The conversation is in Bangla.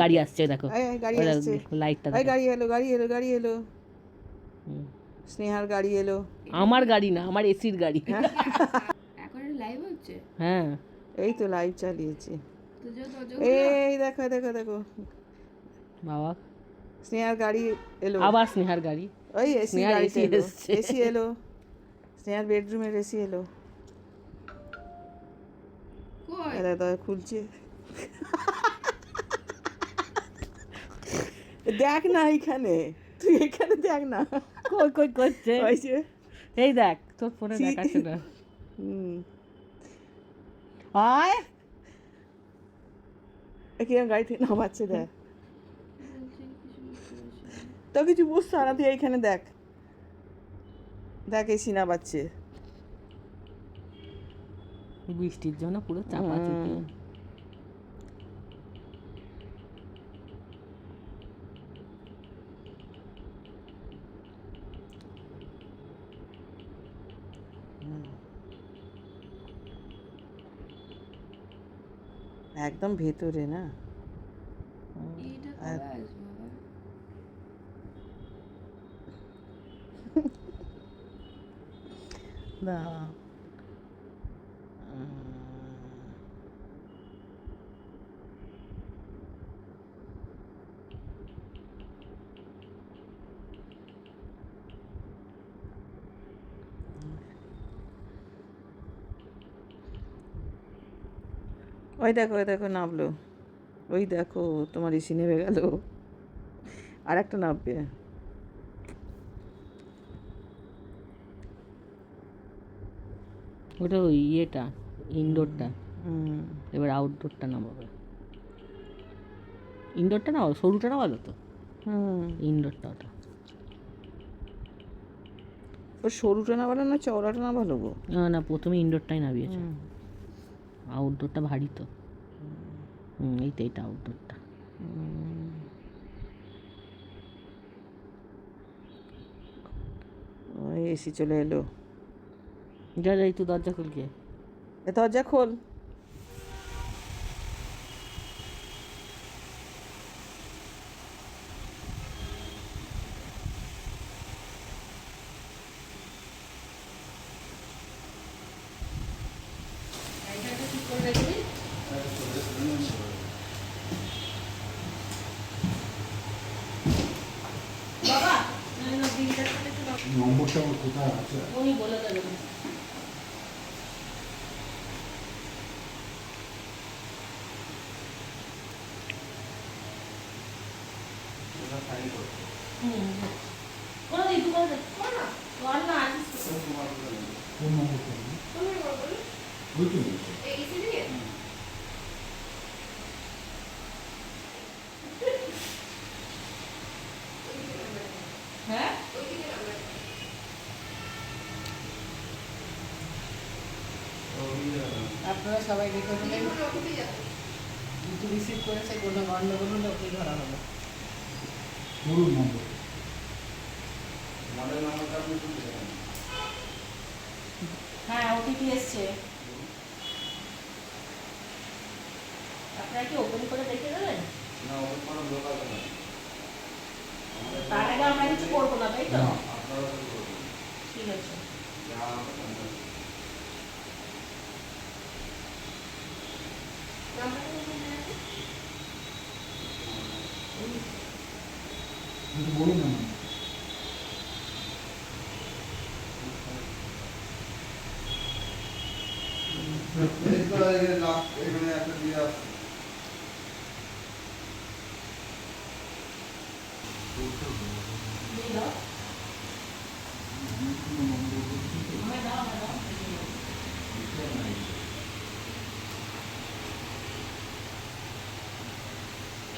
গাড়ি আসছে দেখো। এই, এই, গাড়ি আসছে। লাইটটা গাড়ি এলো গাড়ি এলো গাড়ি এলো। স্নেহার গাড়ি এলো। আমার গাড়ি না আমার এসির গাড়ি। এখন লাইভ হচ্ছে? হ্যাঁ। এই তো লাইভ চালিয়েছে। এই দেখো দেখো দেখো। বাবা। স্নেহার গাড়ি এলো। আবার স্নেহার গাড়ি? ওই এসি এসছে। এসি এলো। স্নেহার বেডরুমের এসি এলো। খুলছে। দেখ না এখানে। তুই এখানে দেখ না। কই কই করছে এই দেখ তোর ফোনে দেখাচ্ছে না। হুম। আয়। কিরম গাড়ি থেকে নামাচ্ছে দেখ। তো কিছু হয় না তুই এইখানে দেখ। দেখ এসি না পাচ্ছে বৃষ্টির জন্য পুরো চাপা চুপি। একদম ভেতরে না? না ওই দেখো ওই দেখো নামলো ওই দেখো তোমার এসি নেমে গেল। আর একটা নামবে ওটা ওই ইয়েটা ইনডোরটা এবার আউটডোরটা নামাবে। ইনডোরটা না সরুটা না ভালো তো? হুম। ইনডোরটা ওটা। ও সরুটা না ভালো না চওড়াটা না ভালো গো? না না প্রথমে ইনডোরটাই নামিয়েছে। আউটডোরটা ভারী তো। হুম তো এটা আউটডোরটা ওই এসি চলে এলো। যা যাই তুই দরজা খুলকে দরজা খোল। নম্বরটা ওর কোথায় আছে? উনি বলে দেবেন। কোন নম্বরটা? ওই তো আপনারা সবাই রেখে দিলেন কিন্তু রিসিভ করেছে কোনো গন্ডগোল হলে ওকেই ধরা হলো পুরো নম্বর হ্যাঁ ওটিপি এসছে। আপনারা কি ওপেন করে দেখে দেবেন তার আগে আমরা কিছু করব না তাই তো? ঠিক আছে। বলুন এখানে একটা দিয়ে আসছে আমায় দাও আমায় দাও